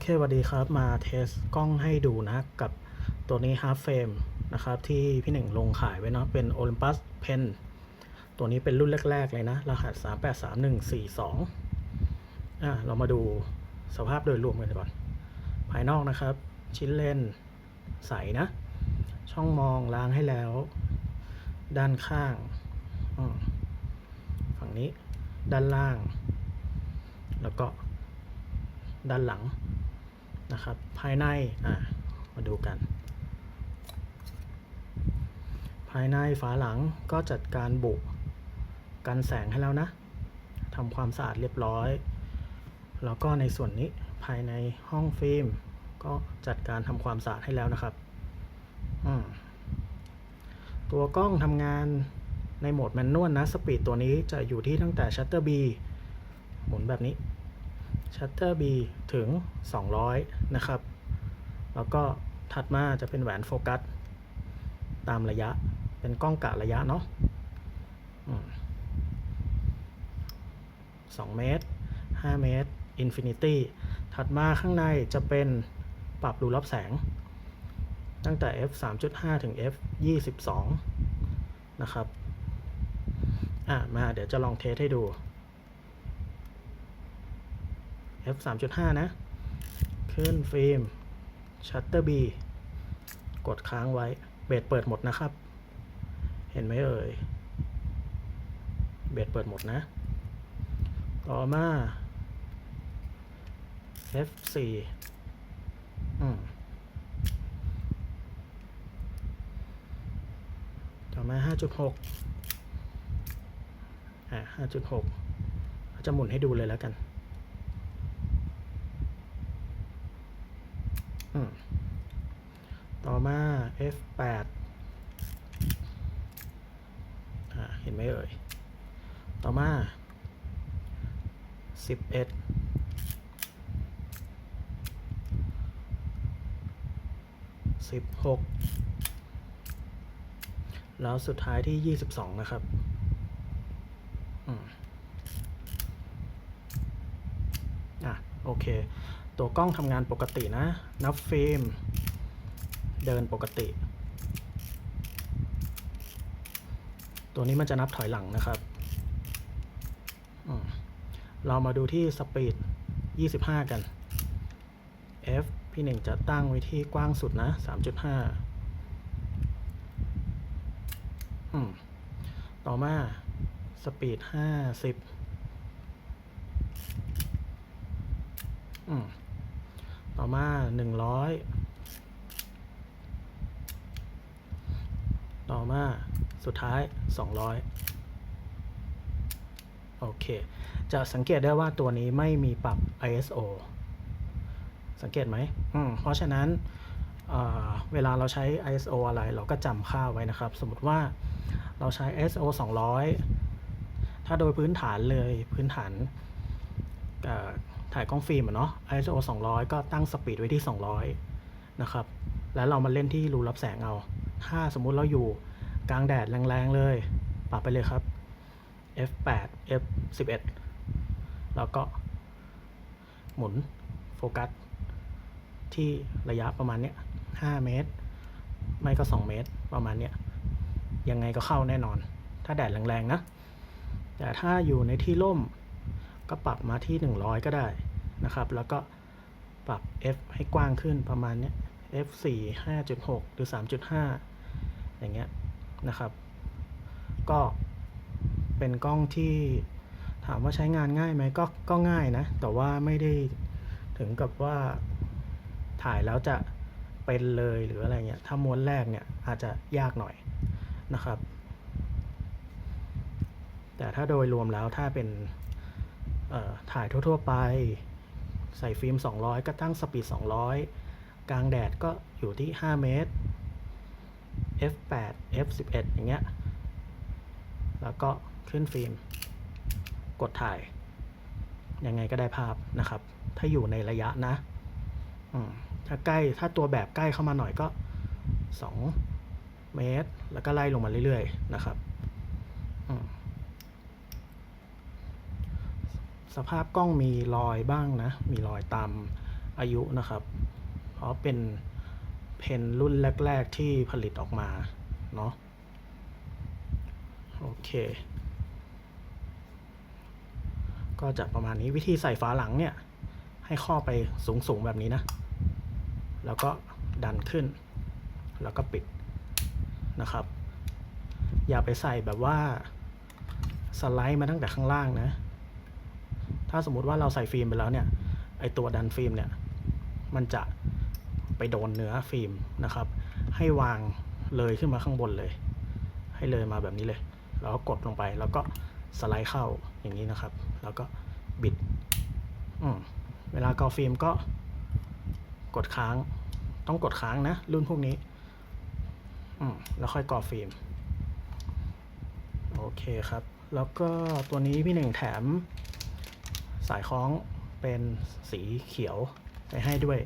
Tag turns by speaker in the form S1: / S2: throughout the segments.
S1: อเคสวัสดีครับ มาเทสกล้องให้ดูนะ กับตัวนี้ half frame นะครับ ที่พี่หนึ่งลงขายไว้เนาะเป็น Olympus Pen ตัวนี้เป็นรุ่นแรก ๆ เลยนะ รหัส 383142อะเรามาดูสภาพโดยรวมกันก่อน ภายนอกนะครับ ชิ้นเลนใสนะ ช่องมองล้างให้แล้ว ด้านข้างฝั่งนี้ด้านล่าง แล้วก็ด้านหลัง นะครับ ภายในอะมาดูกัน ภายในฝาหลังก็จัดการบุกันแสงให้แล้วนะทำความสะอาดเรียบร้อย แล้วก็ในส่วนนี้ภายในห้องฟิล์ม ก็จัดการทำความสะอาดให้แล้วนะครับ ตัวกล้องทำงานในโหมดแมนนวลนะ สปีดตัวนี้จะอยู่ที่ตั้งแต่ชัตเตอร์ B หมุนแบบนี้ ชัตเตอร์ B ถึง 200 นะครับ แล้วก็ถัดมาจะเป็นแหวนโฟกัส ตามระยะ เป็นกล้องกะระยะเนาะอืม2เมตร 5 เมตร อินฟินิตี้ ถัดมาข้างในจะเป็นปรับรูรับแสง ตั้งแต่ f 3.5 ถึง f 22 นะครับ อะ มาเดี๋ยวจะลองเทสให้ดู f 3.5 นะ ขึ้นฟิล์มชัตเตอร์ B กดค้างไว้ เบสเปิดหมดนะครับ เห็นไหมเอ่ย เบสเปิดหมดนะ ต่อมา f 4 อืมต่อมา 5.6 อ่า5.6 จะหมุนให้ดูเลยแล้วกัน อืม ต่อมา F8 อ่าเห็นไหมเอ่ย ต่อมา 11 16 แล้วสุดท้ายที่ 22 นะครับอะโอเค ตัวกล้องทำงานปกตินะ นับเฟิล์มเดินปกติ ตัวนี้มันจะนับถอยหลังนะครับ เรามาดูที่สปีด 25 กัน F พี่หนึ่งจะตั้งไว้ที่กว้างสุดนะ 3.5 ต่อมาสปีด 50 อืม ต่อมา100ต่อมาสุดท้าย 200 โอเค จะสังเกตได้ว่าตัวนี้ไม่มีปรับ ISO สังเกตไหมอืมเพราะฉะนั้นเเวลาเราใช้ ISO อะไรเราก็จำค่าไว้นะครับ สมมติว่าเราใช้ ISO 200 ถ้าโดยพื้นฐานเลยพื้นฐาน ถ่ายกล้องฟิล์มอะเนาะ ISO 200 ก็ตั้งสปีดไว้ที่ 200 นะครับ แล้วเรามาเล่นที่รูรับแสงเอา ถ้าสมมุติเราอยู่กลางแดดแรงๆเลย ปรับไปเลยครับ f8 f11 แล้วก็หมุนโฟกัส ที่ระยะประมาณเนี้ย5เมตร ไม่ก็ 2 เมตรประมาณเนี้ย ยังไงก็เข้าแน่นอน ถ้าแดดแรงๆนะ แต่ถ้าอยู่ในที่ร่ม ก็ปรับมาที่ 100 ก็ได้นะครับ แล้วก็ปรับ f ให้กว้างขึ้นประมาณเนี้ f4 5.6 หรือ 3.5 อย่างเงี้ยนะครับ ก็เป็นกล้องที่ถามว่าใช้งานง่ายไหมก็ก็ง่ายนะ แต่ว่าไม่ได้ถึงกับว่าถ่ายแล้วจะเป็นเลยหรืออะไรเงี้ย ถ้าม้วนแรกเนี่ยอาจจะยากหน่อยนะครับ แต่ถ้าโดยรวมแล้วถ้าเป็น ถ่ายทั่ว ๆ ไป ใส่ฟิล์ม 200 ก็ตั้งสปีด 200 กลางแดดก็อยู่ที่ 5 เมตร f8 f11 อย่างเงี้ย แล้วก็ขึ้นฟิล์ม กดถ่าย ยังไงก็ได้ภาพนะครับ ถ้าอยู่ในระยะนะ ถ้าใกล้ ถ้าตัวแบบใกล้เข้ามาหน่อยก็ 2 เมตร แล้วก็ไล่ลงมาเรื่อย ๆ นะครับ สภาพกล้องมีรอยบ้างนะ มีรอยตามอายุนะครับ เพราะเป็นเพนรุ่นแรก ๆ ที่ผลิตออกมา เนาะโอเค ก็จะประมาณนี้วิธีใส่ฝาหลังเนี่ย ให้ข้อไปสูง ๆ แบบนี้นะ แล้วก็ดันขึ้น แล้วก็ปิดนะครับ อย่าไปใส่แบบว่า สไลด์มาตั้งแต่ข้างล่างนะ ถ้าสมมติว่าเราใส่ฟิล์มไปแล้วเนี่ย ไอตัวดันฟิล์มเนี่ย มันจะไปโดนเนื้อฟิล์มนะครับ ให้วางเลยขึ้นมาข้างบนเลย ให้เลยมาแบบนี้เลย แล้วก็กดลงไป แล้วก็สไลด์เข้าอย่างนี้นะครับ แล้วก็บิดอืเวลากอฟิล์มก็กดค้าง ต้องกดค้างนะ รุ่นพวกนี้อืมแล้วค่อยกอฟิล์ม โอเคครับ แล้วก็ตัวนี้พี่หนึ่งแถม สายคล้องเป็นสีเขียวไปให้ด้วย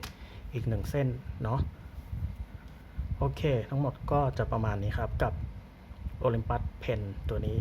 S1: อีกหนึ่งเส้นเนาะโอเค ทั้งหมดก็จะประมาณนี้ครับกับโอลิมปัสเพนตัวนี้